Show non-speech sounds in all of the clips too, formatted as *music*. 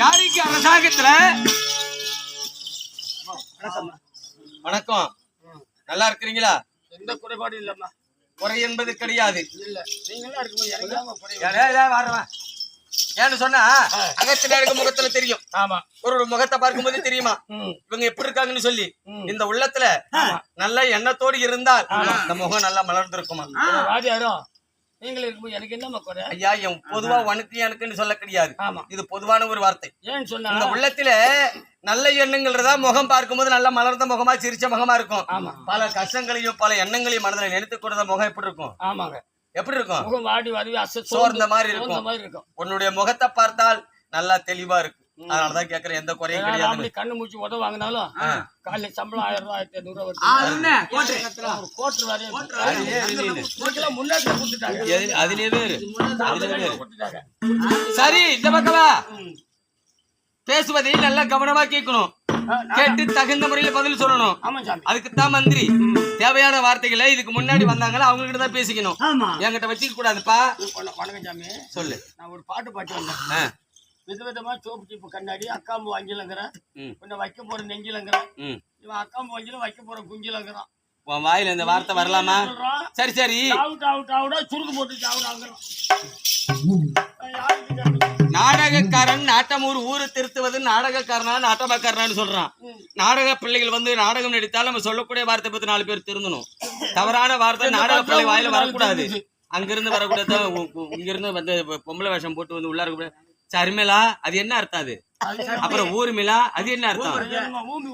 யாருக்கு அரசாங்கத்துல? வணக்கம். நல்லா இருக்கிறீங்களா? எந்த குறைபாடும் இல்லம்மா. குறை என்பது கிடையாது. இல்ல. நீங்களா இருக்கும்போது. ஏன்னு சொன்னா அகத்துல இருக்க முகத்துல தெரியும். ஆமா. ஒரு முகத்தை பார்க்கும்போது தெரியுமா? இவங்க எப்படி இருக்காங்கன்னு சொல்லி. இந்த உள்ளத்துல நல்ல எண்ணத்தோடு இருந்தால் இந்த முகம் நல்லா மலர்ந்திருக்குமா? ராஜாரும் நீங்களும் இருக்கும்போது எனக்கு என்னம்மா குறை? ஐயா என் பொதுவா உனக்கு எனக்குன்னு சொல்ல கிடையாது. ஆமா. இது பொதுவான ஒரு வார்த்தை. ஏன்னு சொன்னா? இந்த உள்ளத்துல நல்ல எண்ணங்கள்றதா முகம் பார்க்கும்போது நல்ல மலர்ந்த முகமா சிரிச்ச முகமா இருக்கும். ஆமா. பல கஷ்டங்களையும் பல எண்ணங்களையும் மனதில் நினைத்து கொடுத்த முகம் எப்படி இருக்கும்? ஆமாங்க. எப்படி இருக்கும்? முகம் வாடி அச சோர்ந்த மாதிரி இருக்கும். மாதிரி இருக்கும். உன்னுடைய முகத்தை பார்த்தால் நல்லா தெளிவா இருக்கு அதனாலதான் கேக்குறேன் எந்த குறையும் கிடையாது கண்ணு மூச்சு உதவ வாங்கினாலும் காலையில சம்பளம் ஆயிரம் ரூபாய் ஆயிரத்தி ஐநூறு ரூபாய் வருது ஒரு கோட்டர் வரையும் முன்னாடி கொடுத்துட்டாங்க அதுலயே வேறு கொடுத்துட்டாங்க சரி இந்த பக்கமா பேசுவதை நல்லா கவனமா கேட்கணும் கேட்டு தகுந்த முறையில பதில் சொல்லணும் ஆமா சாமி அதுக்கு தான் மந்திரி தேவையான வார்த்தைகளை இதுக்கு முன்னாடி வந்தாங்களா அவங்க கிட்ட தான் பேசிக்கணும் என்கிட்ட வச்சுக்க கூடாதுப்பா வண- வணக்கம் சாமி சொல்லு நான் ஒரு பாட்டு பாட்டு வந்தேன் விதவிதமா சோப்பு சீப்பு கண்ணாடி அக்காம்பு அஞ்சிலங்கிறேன் ம், கொஞ்சம் வைக்க போற நெஞ்சிலங்கிறேன். இவன் அக்காம்பு அஞ்சில வைக்க போற குஞ்சிலங்கிறான். உன் வாயில இந்த வார்த்தை வரலாமா? சரி சரி. சுருக்கு போட்டு? நாடகக்காரன் நாட்டமூர் ஊரு திருத்துவது நாடகக்காரனா நாட்டமக்காரனான்னு சொல்றான். நாடக பிள்ளைகள் வந்து நாடகம் நடித்தாலும் நம்ம சொல்லக்கூடிய வார்த்தை பத்தி நாலு பேர் திருந்தணும். தவறான வார்த்தை நாடக பிள்ளை வாயில வரக்கூடாது. அங்கிருந்து வரக்கூடாது. இங்கிருந்து வந்து பொம்பளை வேஷம் போட்டு வந்து உள்ள சர்மிளா அது என்ன அர்த்தம் அது? அப்புறம் ஊர்மிளா அது என்ன அர்த்தம்?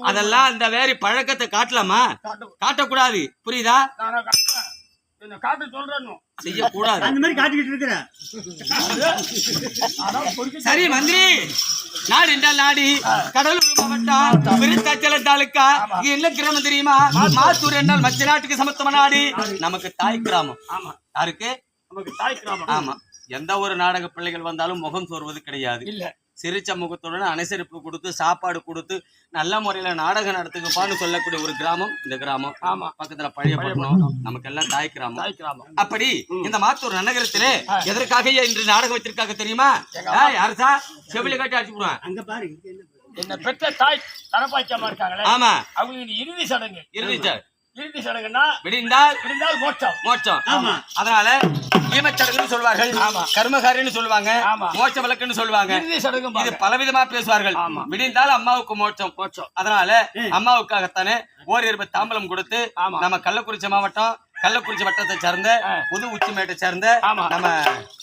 அதெல்லாம் அந்த வேற பழக்கத்தை காட்டலாமா? காட்டு. காட்டக்கூடாது. புரியுதா? நானா காட்டுறேன். என்ன காட்டு சொல்றேன்னு. செய்யக்கூடாது. அந்த மாதிரி காட்டிக்கிட்டு சரி மந்திரி. நாடு என்றால் நாடி. கடலூர் மாவட்டம் விருத்தாச்சலம் தாலுக்கா இது என்ன கிராமம் தெரியுமா? மாத்தூர். என்றால் மச்ச நாட்டுக்கு சமத்துவ நாடு. நமக்கு தாய் கிராமம். ஆமா. யாருக்கு? நமக்கு தாய் கிராமம். ஆமா. எந்த ஒரு நாடக பிள்ளைகள் வந்தாலும் முகம் சோர்வது கிடையாது. இல்ல. சிரிச்ச முகத்துடன் அனுசரிப்பு கொடுத்து சாப்பாடு கொடுத்து நல்ல முறையில நாடகம் நடத்துங்கப்பான்னு சொல்லக்கூடிய ஒரு கிராமம் இந்த கிராமம். ஆமா. பக்கத்துல பழையப்பட்டினம் நமக்கு எல்லாம் தாய் கிராமம். தாய் கிராமம். அப்படி இந்த மாத்தூர் நகரத்திலே எதற்காக இன்று நாடகம் வச்சிருக்காங்க தெரியுமா? யாருசா செவில காட்டி அடிச்சு அங்க பாரு இங்க என்ன பெற்ற தாய் தனப்பாய்ச்சமா இருக்காங்களே? ஆமா. அவங்களுக்கு இறுதி சடங்கு. இருந்துச்சு இறுதி சடங்குன்னா விடிந்தால் இருந்தால் மோட்சம் மோட்சம் ஆமா. அதனால ஈமச்சடங்குன்னு சொல்வார்கள் ஆமா. கர்மகாரின்னு சொல்லுவாங்க ஆமா. மோட்ச விளக்குன்னு சொல்லுவாங்க இறுதி சடங்கு இது. பலவிதமா பேசுவார்கள் ஆமா. விடிந்தால் அம்மாவுக்கு மோட்சம் மோட்சம் அதனால அம்மாவுக்காகத்தானே ஓரிருப்பு தாம்பலம் கொடுத்து ஆமா. நம்ம கள்ளக்குறிச்சி மாவட்டம் கள்ளக்குறிச்சி வட்டத்தை சேர்ந்த. புது உச்சிமேட்டை சேர்ந்த. நம்ம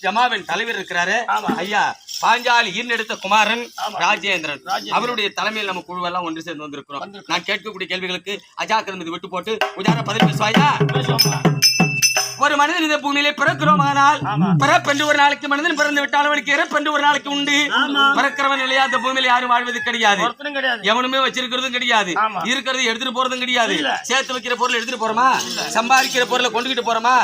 ஜமாவின் தலைவர் இருக்கிறாரு. ஐயா பாஞ்சாலி ஈர்நெடுத்த குமாரன். ராஜேந்திரன். அவருடைய தலைமையில் நம்ம குழுவெல்லாம் ஒன்று சேர்ந்து வந்திருக்கிறோம். நான் கேட்கக்கூடிய கேள்விகளுக்கு அஜாக்கிரம் மீது விட்டு போட்டு உதார பதில் பேசுவாயா? ஒரு மனிதன் இந்த பூமியிலே பிறக்கிறோமானால். பிறப்பென்று ஒரு நாளைக்கு மனிதன் பிறந்து விட்டால் அவனுக்கு இறப்பென்று ஒரு நாளைக்கு உண்டு. பிறக்கிறவன் இல்லையா அந்த பூமியில யாரும் வாழ்வது கிடையாது. எவனுமே வச்சிருக்கிறதும் கிடையாது. இருக்கிறது எடுத்துட்டு போறதும் கிடையாது. சேர்த்து வைக்கிற பொருள் எடுத்துட்டு போறோமா? சம்பாதிக்கிற பொருளை கொண்டுகிட்டு போறோமா?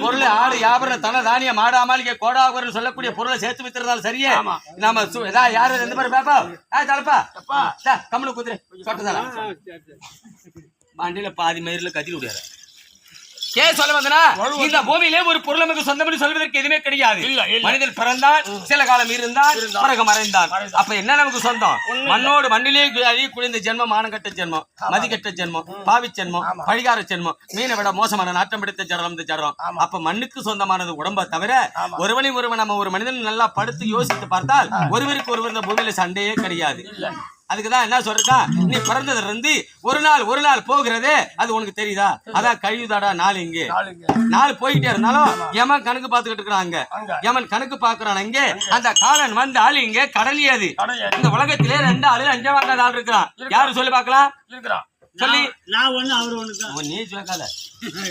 பொருள் ஆடு வியாபாரம் தன தானிய மாடா மாளிகை கோடாபுரம் சொல்லக்கூடிய பொருளை சேர்த்து வைத்திருந்தாலும் சரியே. நாம சு- இதா யாரு எந்த மாதிரி பாப்பா? ஆ தலப்பா. கம்மனு குதிரை சொட்டதால வண்டியில பாதி மயிரில் கத்திட்டு விடுறாரு. கே சொல்ல வந்தனா இந்த பூமியிலே ஒரு பொருள் நமக்கு சொந்தம்னு சொல்வதற்கு எதுவுமே கிடையாது. மனிதன் பிறந்தான் சில காலம் இருந்தான் பிறகு மறைந்தான் மறைந்தான். அப்ப என்ன நமக்கு சொந்தம்? மண்ணோடு மண்ணிலே அழியக்கூடிய இந்த ஜென்மம் மானங்கட்ட ஜென்மம் மதிக்கட்ட ஜென்மம் பாவி ஜென்மம் பழிகார ஜென்மம் மீனை விட மோசமான நாட்டம் பிடித்த ஜடம் இந்த ஜடம் அப்ப மண்ணுக்கு சொந்தமானது உடம்ப தவிர ஒருவனை ஒருவன் நம்ம ஒரு மனிதன் நல்லா படுத்து யோசித்து பார்த்தால் ஒருவருக்கு ஒருவர் இந்த பூமியில சண்டையே கிடையாது. அதுக்குதான் என்ன சொல்றா நீ பிறந்ததுல இருந்து ஒரு நாள் ஒரு நாள் போகிறதே அது உனக்கு தெரியுதா? அதான் கழிவுதாடா நாள் இங்கே. நாள் போய்கிட்டே இருந்தாலும் எமன் கணக்கு பார்த்துக்கிட்டு இருக்கிறாங்க. எமன் கணக்கு பார்க்கறான் இங்க அந்த காலன் வந்த ஆள் இங்க கடலியது. இந்த உலகத்திலே ரெண்டு ஆளு அஞ்சாவது ஆள் இருக்கிறான். யாரு சொல்லி பார்க்கலாம்? இருக்கிறான். சொல்லி நான் ஒண்ணு அவர் ஒண்ணு தான் அவன் நீ சொல்லாத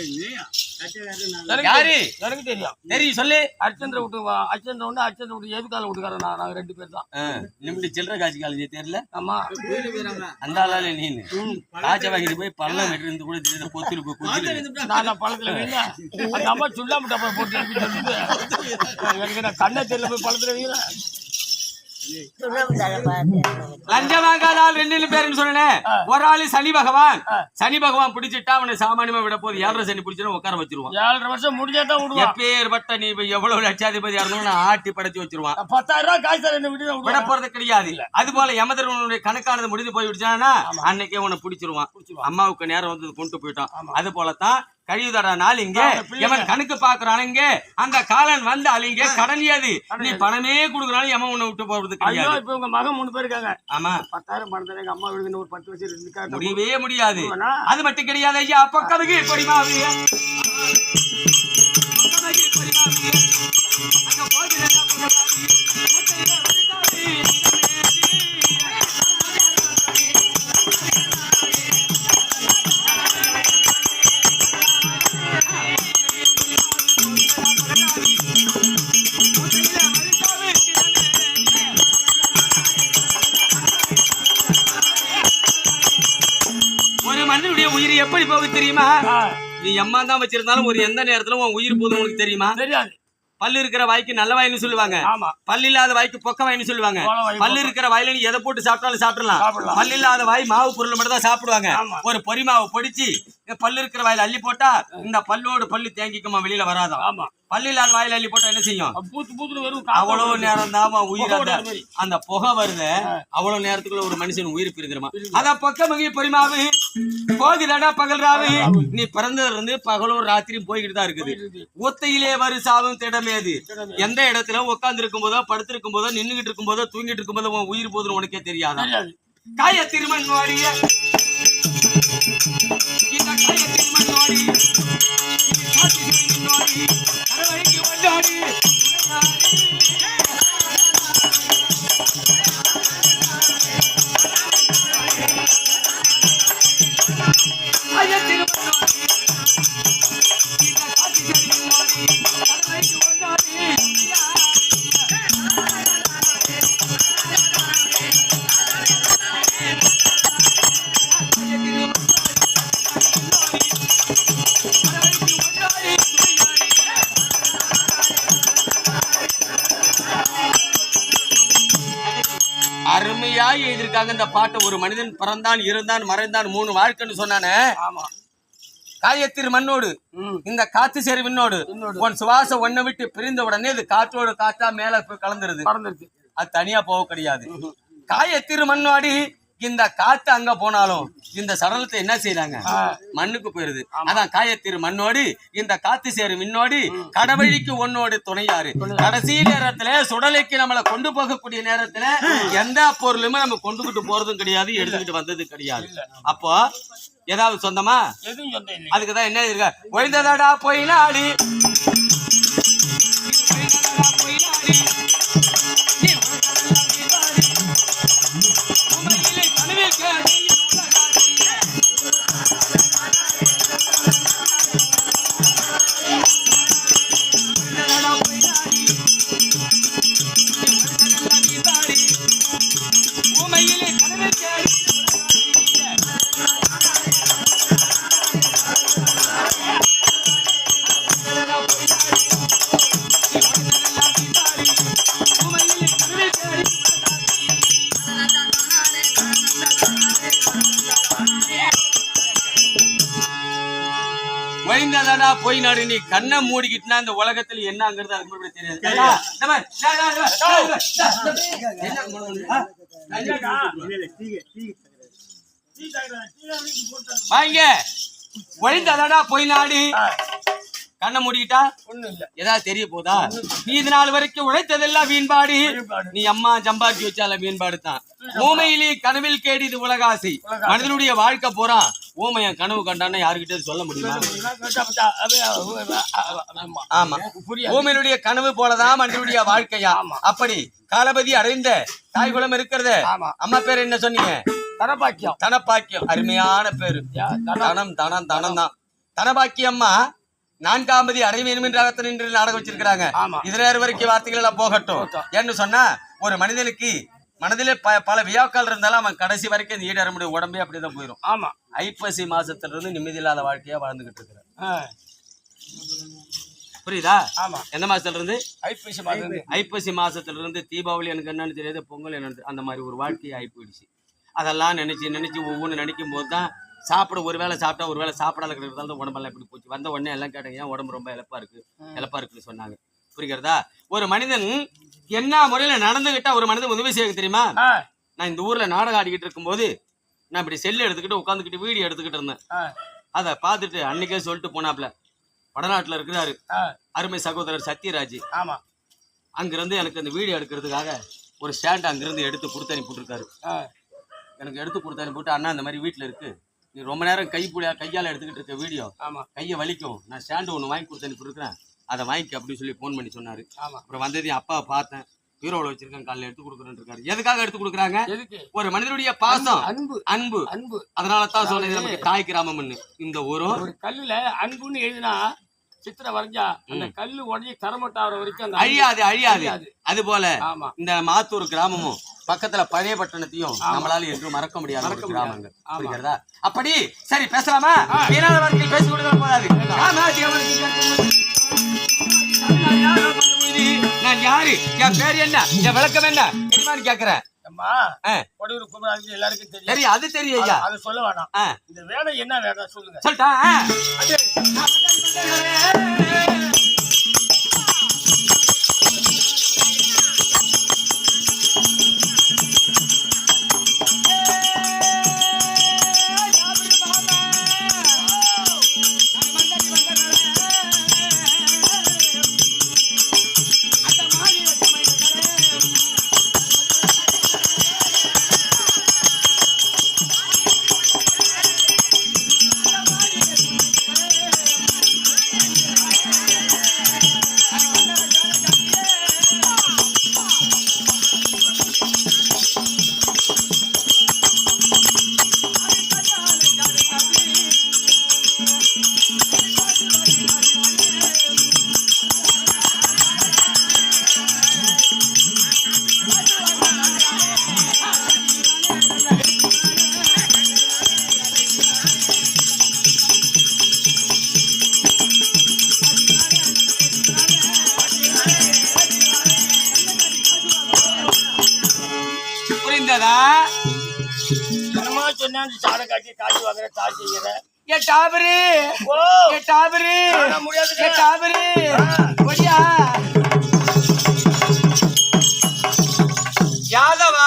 இல்லையா? கட்சிக்காரர் நான் எனக்கு யாரு? தெரியும். எனக்கு தெரியும். தெரியும் சொல்லு. அர்ச்சந்திர விட்டு அர்ச்சந்திர ஒண்ணு அர்ச்சந்திர விட்டு எதுக்கால விட்டுக்காரன் நான்? நாங்க ரெண்டு பேர் தான். நிமிடி சில்லற காட்சி காலேஜ் தெரியல. ஆமா. அந்த ஆளால வாங்கிட்டு போய் பள்ளம் கூட தெரியுது பொத்துல போய் நான் பழத்துல அந்த அம்மா சுண்ணாம்பு டப்பா போட்டு எனக்கு நான் கண்ணை தெரியல போய் பழத்துல வீங்க லஞ்சம் வாங்காத ஆள் ரெண்டு பேருன்னு சொன்னேன் ஒரு ஆளு சனி பகவான். சனி பகவான் பிடிச்சிட்டா அவனை சாமானியமா விட போது ஏழரை சனி பிடிச்சிடும் உட்கார வச்சிருவான். ஏழரை வருஷம் முடிஞ்சா தான் விடுவான். எப்பேற்பட்ட நீ எவ்வளவு லட்சாதிபதியா இருந்தாலும் நான் ஆட்டி படைச்சு வச்சிருவான். பத்தாயிரம் ரூபாய் காசு விட போறது கிடையாது. அது போல யமதர்மனுடைய கணக்கானது முடிந்து போய் விடுச்சானா அன்னைக்கே உன்னை பிடிச்சிருவான். அம்மாவுக்கு நேரம் வந்தது கொண்டு போயிட்டான். அது போலத்தான் கழிவுதடா நாள் இங்க. எவன் கணக்கு பாக்குறான் இங்க. அந்த காலன் வந்து அழிங்க கடனியாது நீ பணமே கொடுக்குறாலும் எமன் உன்னை விட்டு போறது கிடையாது. இப்ப உங்க மகன் மூணு பேர் இருக்காங்க. ஆமா. பத்தாயிரம் பணம் தரேன் எங்க அம்மா வீடு ஒரு பத்து இருந்து காட்ட முடியவே முடியாது? அது மட்டும் கிடையாது ஐயா. பக்கத்துக்கு கொடிமாவு. அங்க எப்படி போகுது தெரியுமா? நீ எம்மா தான் வச்சிருந்தாலும் ஒரு எந்த நேரத்துல உன் உயிர் போதும் உனக்கு தெரியுமா? தெரியாது. பல்லு இருக்கிற வாய்க்கு நல்ல வாயின்னு சொல்லுவாங்க. பல்லு இல்லாத வாய்க்கு பொக்க வாயின்னு சொல்லுவாங்க. பல்லு இருக்கிற வாயில நீ எதை போட்டு சாப்பிட்டாலும் சாப்பிடலாம். பல்லு இல்லாத வாய் மாவு பொருள் மட்டும் தான் சாப்பிடுவாங்க. ஒரு பொரி மாவை பொடிச்சு பல்லு இருக்கிற வாயில அள்ளி போட்டா இந்த பல்லோடு பல்லு தேங்கிக்குமா? வெளியில வராதாம் ஆமா. பல்லு இல்லாத வாயில அள்ளி போட்டா என்ன செய்யும்? பூத்து பூத்து அவ்வளவு நேரம் தான் உயிர். அந்த புகை வருது. அவ்வளவு நேரத்துக்குள்ள ஒரு மனுஷன் உயிர் பிரிக்கிறமா அத பக்கம் மகி பொறிமாவு போகுதடா பகல்ராவு நீ பிறந்ததுல இருந்து பகலும் ராத்திரியும் போய்கிட்டு தான் இருக்குது. ஒத்தையிலே வரு சாவும் திடமேது எந்த இடத்துல உட்கார்ந்து இருக்கும் போதோ படுத்திருக்கும் போதோ நின்னுகிட்டு இருக்கும் போதோ தூங்கிட்டு இருக்கும் போதோ உன் உயிர் போதுன்னு உனக்கே தெரியாதா? காய திருமண் வாடிய கரவழிக்கு வந்தாடி எழுதியிருக்காங்க இந்த பாட்டை ஒரு மனிதன் பிறந்தான் இருந்தான் மறைந்தான் மூணு வாழ்க்கைன்னு சொன்னானே. ஆமா. காயத்திரு மண்ணோடு இந்த காத்து விண்ணோடு. உன் சுவாசம் ஒன்ன விட்டு பிரிந்த உடனே இது காற்றோடு காற்றா மேல கலந்துருது. அது தனியா போக கிடையாது. காயத்திரு மண்ணோடி இந்த காத்து அங்க போனாலும் இந்த சடலத்தை என்ன செய்யறாங்க மண்ணுக்கு போயிருது. அதான் காயத்திரு மண்ணோடு இந்த காத்து சேரு மின்னோடு கடவழிக்கு ஒன்னோடு துணையாரு. கடைசி நேரத்துல சுடலைக்கு நம்மள கொண்டு போகக்கூடிய நேரத்துல எந்த பொருளுமே நம்ம கொண்டுகிட்டு போறதும் கிடையாது எடுத்துக்கிட்டு வந்தது கிடையாது. அப்போ ஏதாவது சொந்தமா? அதுக்குதான் என்ன இருக்கா ஒழிந்ததடா போய் நாடி. நாடு நீ கண்ணை மூடிக்கிட்டுனா இந்த உலகத்துல என்னங்கிறது அதுக்கு முன்னாடி தெரியாது வாங்க ஒழிந்ததடா போய் நாடு கண்ணை மூடிக்கிட்டா ஒண்ணும் இல்ல ஏதாவது தெரிய போதா நீ இது நாள் வரைக்கும் உழைத்ததெல்லாம் வீண்பாடு. நீ அம்மா சம்பாதிச்சு வச்சால வீண்பாடு தான் ஊமையிலே கனவில் கேடிது உலகாசி மனிதனுடைய வாழ்க்கை போறா ஊமையன் கனவு கண்டான்னு யாருக்கிட்ட சொல்ல முடியுமா? ஆமா. ஊமையினுடைய கனவு போலதான் மனிதனுடைய வாழ்க்கையா? அப்படி காலபதி அடைந்த தாய் குலம் இருக்கிறது. அம்மா பேர் என்ன சொன்னீங்க? தனபாக்கியம். தனப்பாக்கியம் அருமையான பேரு. தனம். தனம் தனம் தான். தனபாக்கியம்மா நான்காமதி அரை வேணுமென்றாக நின்று நாடகம் வச்சிருக்கிறாங்க. ஆமா. இது நேரம் வரைக்கும் வார்த்தைகள் எல்லாம் போகட்டும். ஏன்னு சொன்னா ஒரு மனிதனுக்கு மனதிலே ப- பல வியாக்கள் இருந்தாலும் அவன் கடைசி வரைக்கும் இந்த ஈடேற முடியும். உடம்பே அப்படிதான் போயிடும் ஆமா. ஐப்பசி மாசத்துல இருந்து நிம்மதி இல்லாத வாழ்க்கையா வாழ்ந்துகிட்டு இருக்கிறான் ஆ, புரியுதா? ஆமா. எந்த மாசத்துல இருந்து ஐப்பசி மாதம் ஐப்பசி மாசத்துல இருந்து தீபாவளி எனக்கு என்னன்னு தெரியாது பொங்கல் என்னன்னு அந்த மாதிரி ஒரு வாழ்க்கை ஆகி போயிடுச்சு அதெல்லாம் நினைச்சு நினைச்சு ஒவ்வொன்று நினைக்கும் போது தான் சாப்பிட ஒரு வேளை சாப்பிட்டா ஒரு வேளை சாப்பிடாத இருக்கிறதால தான் உடம்பெல்லாம் இப்படி போச்சு. வந்த உடனே எல்லாம் கேட்டாங்க ஏன் உடம்பு ரொம்ப இழப்பா இருக்கு? இழப்பா இருக்குன்னு சொன்னாங்க. புரிகிறதா? ஒரு மனிதன் என்ன முறையில நடந்துகிட்டா ஒரு மனிதன் உதவி செய்ய தெரியுமா? நான் இந்த ஊர்ல நாடகம் ஆடிக்கிட்டு இருக்கும்போது நான் இப்படி செல்லு எடுத்துக்கிட்டு உட்காந்துக்கிட்டு வீடியோ எடுத்துக்கிட்டு இருந்தேன். அதை பார்த்துட்டு அன்னைக்கே சொல்லிட்டு போனாப்ல. வடநாட்டுல இருக்கிறாரு. அருமை சகோதரர் சத்யராஜ். ஆமா. அங்கிருந்து எனக்கு அந்த வீடியோ எடுக்கிறதுக்காக ஒரு ஸ்டாண்ட் அங்கிருந்து எடுத்து கொடுத்து அனுப்பிட்டுருக்காரு எனக்கு எடுத்து கொடுத்து அனுப்பிவிட்டு அண்ணா இந்த மாதிரி வீட்டில் இருக்கு. நீ ரொம்ப நேரம் கை கையால் எடுத்துக்கிட்டு இருக்க வீடியோ. ஆமா. கையை வலிக்கும். நான் ஸ்டாண்டு ஒன்று வாங்கி கொடுத்து அனுப்பிட்டுருக்கிறேன் அதை வாங்கிக்க அப்படின்னு சொல்லி ஃபோன் பண்ணி சொன்னார். அப்புறம் வந்தது என் அப்பாவை பார்த்தேன். பீரோவில் வச்சிருக்கேன் காலையில் எடுத்து கொடுக்குறேன்னு இருக்காரு. எதுக்காக எடுத்து கொடுக்குறாங்க? ஒரு மனிதனுடைய பாசம். அன்பு. அன்பு. அன்பு. அதனால தான் சொன்னது நமக்கு தாய் கிராமம்னு இந்த ஊரும் ஒரு கல்லுல அன்புன்னு எழுதினா சித்திரை வரைஞ்சா அந்த கல்லு உடஞ்சி தரமட்டாகிற வரைக்கும் அழியாது அழியாது. அது போல இந்த மாத்தூர் கிராமமும் பக்கத்துல பழைய பட்டணத்தையும் நம்மளால என்றும் மறக்க முடியாத ஒரு கிராமங்கள். புரிகிறதா? அப்படி சரி பேசலாமா? பேசி கொடுக்க போதாது. யாரு? என் பேர் என்ன? என் விளக்கம் என்ன? தெரியுமான்னு கேக்குறேன். அம்மா. கொடியூர் குமராஜ் எல்லாருக்கும் தெரியும். சரி அது தெரியும் ஐயா. அது சொல்ல வேணாம். இந்த வேலை என்ன வேலை சொல்லுங்க. சொல்லிட்டா *laughs* புரிந்ததா என்னமா சொன்னா சாடை காட்டி காட்சி வாங்குற செய்யற. ஏ டாபரு? ஓ! ஏ டாபரு? காண முடியாதுங்க. ஏ டாபரு? ஒடியா? யாதவா?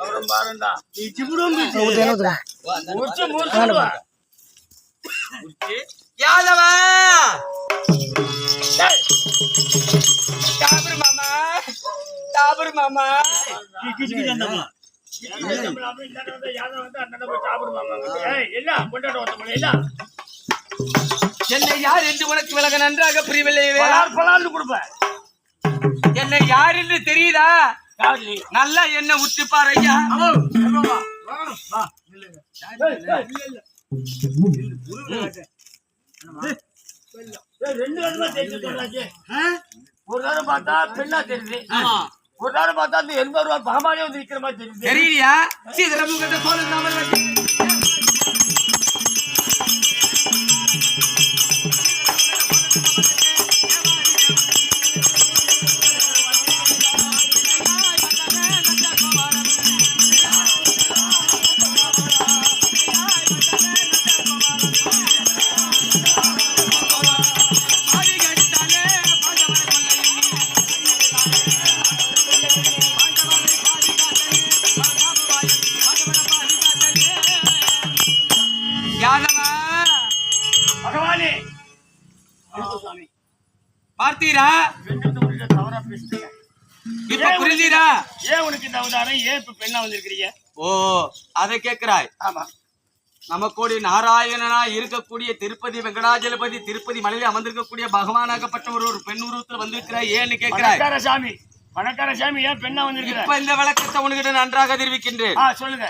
அப்புறம் பாருண்டா. முடிச்சு முடிச்சு முடிச்சுடுவா யாதவா? டேய், டாபரு மாமா டாபரு மாமா என்ன யார் என்று உனக்கு விலக நன்றாக புரியவில்லை பலார் பலார்னு கொடுப்பேன். என்னை யார் என்று தெரியுதா? நல்லா என்ன உற்று பாரு ஐயா ரெண்டு. ஒரு நேரம் பார்த்தா பெண்ணா தெரியுது. ஒரு நேரம் பார்த்தா அந்த எண்பது ரூபாய் பகமானே வந்து விற்கிற மாதிரி தெரியுது. தெரியலையா கேட்கிறாய். ஆமா. நமக்கோடி நாராயணனா இருக்கக்கூடிய திருப்பதி வெங்கடாஜலபதி திருப்பதி மலையில அமர்ந்திருக்கக்கூடிய பகவானாகப்பட்ட ஒரு ஒரு பெண் உருவத்தில் வந்திருக்கிறாய். ஏன்னு கேட்கிறாய். சாமி. பணக்கார சாமி ஏன் பெண்ணா வந்திருக்கிற? இப்ப இந்த விளக்கத்தை உனக்கிட்ட நன்றாக தெரிவிக்கின்றேன். சொல்லுங்க.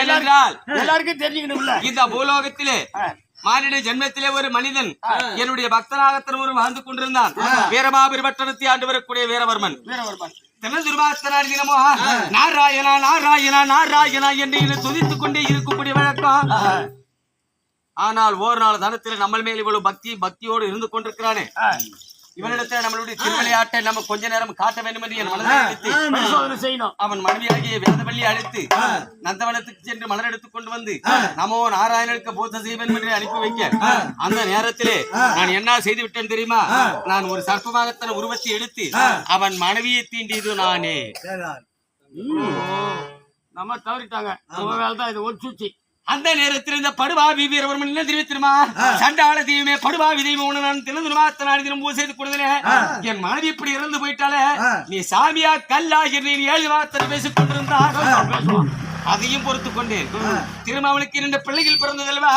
ஏனென்றால் எல்லாருக்கும் தெரிஞ்சுக்கணும்ல? இந்த பூலோகத்திலே. மானிட ஜென்மத்திலே ஒரு மனிதன் என்னுடைய பக்தனாகத்தன் ஒரு வாழ்ந்து கொண்டிருந்தான். வீரமாபுரி பட்டணத்தை ஆண்டு வரக்கூடிய வீரவர்மன். வீரவர்மன். தினதுர்பாத்தனார் தினமோ நாராயணா நாராயணா நாராயணா என்று துதித்துக் கொண்டே இருக்கக்கூடிய வழக்கம். ஆனால் ஒரு நாள் தனத்தில் நம்ம மேல் இவ்வளவு பக்தி பக்தியோடு இருந்து கொண்டிருக்கிறானே. இவனிடத்தில் நம்மளுடைய திருவிளையாட்டை நம்ம கொஞ்ச நேரம் காட்ட வேண்டும் என்று என் மனதை செய்யணும். அவன் மனைவியாகிய வேதவள்ளி அழைத்து நந்தவனத்துக்கு சென்று மலர் எடுத்துக் கொண்டு வந்து நமோ நாராயணனுக்கு பூத்த செய்வன் என்று அனுப்பி வைக்க. அந்த நேரத்திலே நான் என்ன செய்து விட்டேன் தெரியுமா நான் ஒரு சர்ப்பமாகத்தன உருவத்தை எடுத்து அவன் மனைவியை தீண்டியது நானே. நம்ம தவறிட்டாங்க. நம்ம வேலை தான் இது. ஒரு சூச்சி அந்த நேரத்தில் இந்த படுபாவி வீரவர்மன் என்ன தெரிவித்திருமா? சண்டாள தெய்வமே படுபாவி தெய்வம் ஒண்ணு நான் தினதுமாத்தனாடி தினம் பூஜை செய்து கொடுத்தேன். என் மனைவி இப்படி இறந்து போயிட்டாலே நீ சாமியா கல்லா என்று நீ ஏழு வார்த்தை பேசிக் கொண்டிருந்தா அதையும் பொறுத்து கொண்டேன். திருமாவளுக்கு இரண்டு பிள்ளைகள் பிறந்ததல்வா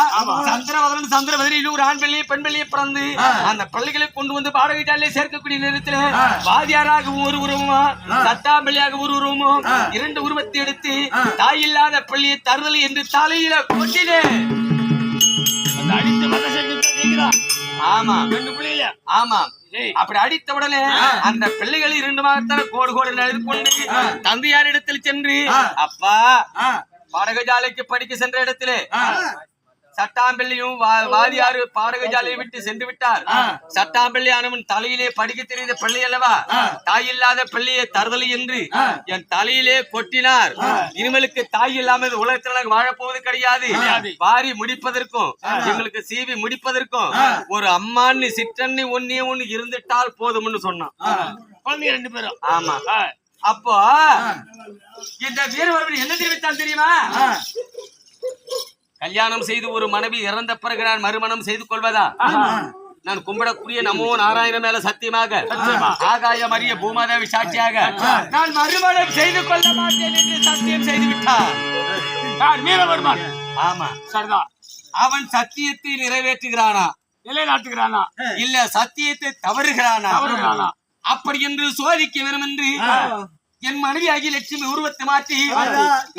சந்திரவதன் சந்திரவதனில் ஒரு ஆண் பிள்ளையை பெண் பிள்ளையை பிறந்து அந்த பிள்ளைகளை கொண்டு வந்து பாடகிட்டாலே சேர்க்கக்கூடிய நேரத்தில் வாதியாராக ஒரு உருவமும் சட்டாம்பிள்ளையாக ஒரு உருவமும் இரண்டு உருவத்தை எடுத்து தாய் இல்லாத பிள்ளையை தருதல் என்று தலையில அந்த அடித்து செஞ்சு ஆமா. ரெண்டு பிள்ளைல ஆமா. அப்படி அடித்த உடனே அந்த பிள்ளைகள் இரண்டு மாதத்தான கோடு கோடு நழுது கொண்டு தந்தையார் இடத்தில் சென்று அப்பா பாடகஜாலைக்கு படிக்க சென்ற இடத்திலே சட்டாம்பிள்ளையும் வா- வாதியாரு பாடகஜாலையை விட்டு சென்று விட்டார். சட்டாம்பிள்ளை ஆனவன் தலையிலே படிக்க தெரிந்த பிள்ளை அல்லவா? தாய் இல்லாத பிள்ளையை தருதல் என்று என் தலையிலே கொட்டினார். இனிமேலுக்கு தாய் இல்லாமல் உலகத்தில் நாங்கள் வாழப்போவது கிடையாது. வாரி முடிப்பதற்கும் எங்களுக்கு சீவி முடிப்பதற்கும் ஒரு அம்மான்னு சிற்றண்ணி ஒன்னே ஒண்ணு இருந்துட்டால் போதும்னு சொன்னான். குழந்தைங்க ரெண்டு பேரும். ஆமா. அப்போ இந்த வீரவர்மன் என்ன தெரிவித்தான் தெரியுமா? கல்யாணம் செய்து ஒரு மனைவி இறந்த பிறகு நான் மறுமணம் செய்து கொள்வதா? நான் கும்பிடக்கூடிய நமோ நாராயண மேல சத்தியமாக. ஆகாய மரிய பூமாதேவி சாட்சியாக. நான் மறுமணம் செய்து கொள்ள மாட்டேன் என்று சத்தியம் செய்து விட்டான் யார் வீரவர்மன் ஆமா. சரிதான். அவன் சத்தியத்தை நிறைவேற்றுகிறானா? நிலைநாட்டுகிறானா? இல்ல சத்தியத்தை தவறுகிறானா? தவறுகிறானா? அப்படி என்று சோதிக்க வேண்டும் என்று என் மனைவி ஆகிய லட்சுமி உருவத்தை மாற்றி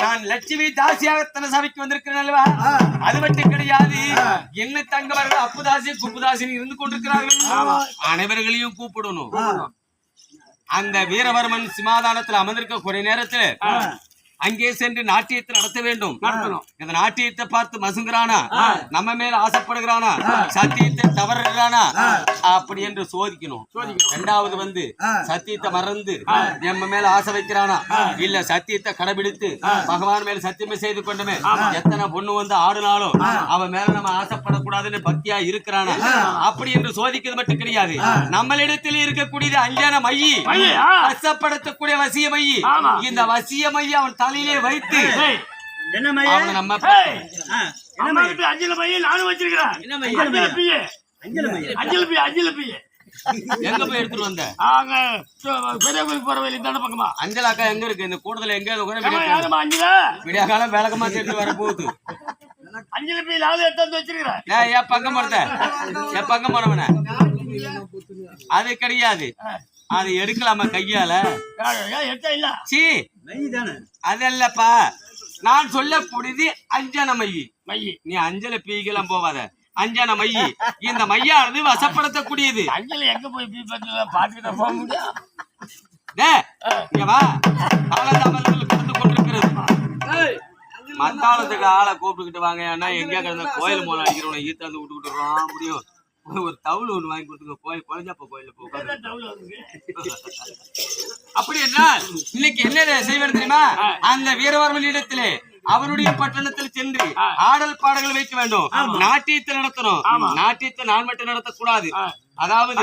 நான் லட்சுமி தாசியாக தன சபைக்கு வந்திருக்கிறேன் அல்லவா? அது மட்டும் கிடையாது. என்ன தங்கவர்கள் அப்புதாசி குப்புதாசின்னு இருந்து கொண்டிருக்கிறார்கள். அனைவர்களையும் கூப்பிடணும். அந்த வீரவர்மன் சிமாதானத்தில் அமர்ந்திருக்க குறை நேரத்தில் அங்கே சென்று நாட்டியத்தை நடத்த வேண்டும். நடத்தணும். இந்த நாட்டியத்தை பார்த்து மசுங்கிறானா? நம்ம மேல ஆசைப்படுகிறானா? சத்தியத்தை தவறுகிறானா அப்படி என்று சோதிக்கணும். இரண்டாவது வந்து சத்தியத்தை மறந்து நம்ம மேல ஆசை வைக்கிறானா? இல்ல சத்தியத்தை கடைபிடித்து பகவான் மேல சத்தியமே செய்து கொண்டமே. எத்தனை பொண்ணு வந்து ஆடுனாலும் அவன் மேல நம்ம ஆசைப்படக்கூடாதுன்னு பக்தியா இருக்கிறானா? அப்படி என்று சோதிக்கிறது மட்டும் கிடையாது. நம்மளிடத்தில் இருக்கக்கூடியது அஞ்ஞான மையி. வசப்படுத்தக்கூடிய வசிய மையி. இந்த வசிய மையை அவன் தலையிலே வைத்து ஏய், என்ன மைய? அவனை நம்ம ஏய், ஆ, அம்மா கிட்ட அஞ்சல பையன் நானும் வச்சிருக்கிறேன். என்ன மைய? அஞ்சல பைய அஞ்சல மைய அஞ்சல பைய அஞ்சல பைய. எங்க போய் எடுத்துட்டு வந்த? ஆங்க சு- பெரிய கோயில் போற வழி தானே பக்கமா? அஞ்சல் அக்கா எங்க இருக்கு? இந்த கூடத்துல எங்க யாரும்மா அஞ்சல? விடிய காலம் விளக்கமா சேர்த்து வர போகுது அஞ்சல பையில ஆளு எடுத்து வந்து வச்சிருக்கிறேன். ஏய், ஏன் பக்கம் போறத? என் பக்கம் அது கிடையாது. அது எடுக்கலாமா கையால? சீ. மை தானே அதல்லப்பா நான் சொல்லக்கூடியது அஞ்சன மையி மையி. நீ அஞ்சல பீகலாம் போவாத. அஞ்சன மையி இந்த மையானது வசப்படுத்தக்கூடியது. அஞ்சல எங்க போய் பீ பாத்துக்கிட்ட போக முடியும்? வா. கொண்டிருக்கிறது. மத்தாளத்துக்கு ஆளை கூப்பிட்டுக்கிட்டு வாங்க. ஏன்னா எங்க கிடந்த கோயில் மூலம் அடிக்கிறவனை ஈத்தாந்து விட்டுக்கிட்டு முடியும். ஒரு தவுள் ஒண்ணு வாங்கி கொடுத்துங்க கோயில் குழஞ்சப்ப கோயில்ல போ உட்காரு. டவுல் வருது. அப்படி என்றால் இன்னைக்கு என்ன செய்வது தெரியுமா? அந்த வீரவர்மன் இடத்திலே அவருடைய பட்டணத்தில் சென்று ஆடல் பாடல்கள் வைக்க வேண்டும். நாட்டியத்தை நடத்தணும். நாட்டியத்தை நான் மட்டும் நடத்தக்கூடாது. அதாவது.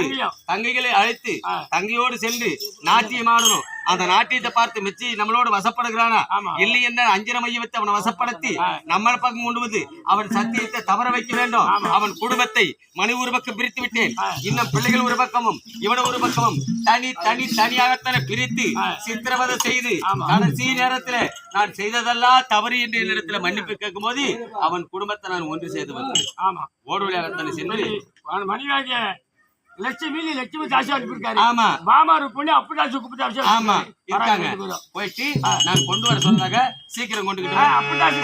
தங்கைகளை அழைத்து தங்கையோடு சென்று நாட்டியம் ஆடணும். அந்த நாட்டியத்தை பார்த்து மெச்சி நம்மளோட வசப்படுகிறானா. இல்லை என்ன அஞ்சன மைய வைத்து அவனை வசப்படுத்தி நம்ம பக்கம் கொண்டு வந்து அவன் சத்தியத்தை தவற வைக்க வேண்டும். அவன் குடும்பத்தை மணி ஒரு பக்கம் பிரித்து விட்டேன். இன்னும் பிள்ளைகள் ஒரு பக்கமும் இவன ஒரு பக்கமும் தனி தனி தனியாகத்தானே பிரித்து சித்திரவதை செய்து கடைசி நேரத்துல நான் செய்ததெல்லாம் தவறு என்று என்னிடத்துல மன்னிப்பு கேட்கும் போது அவன் குடும்பத்தை நான் ஒன்று செய்து வந்தேன். ஆமா. ஓடு வழியாகத்தானே சென்று மணிவாகிய லட்சுமி லட்சுமி தாசி அனுப்பியிருக்காரு ஆமா. மாமாரு பொண்ணு அப்படிதாசி கூப்பிட்டு ஆமா இருக்காங்க. போயிட்டு நான் கொண்டு வர சொன்னாங்க சீக்கிரம் கொண்டுகிட்டு வா. அப்படிதாசி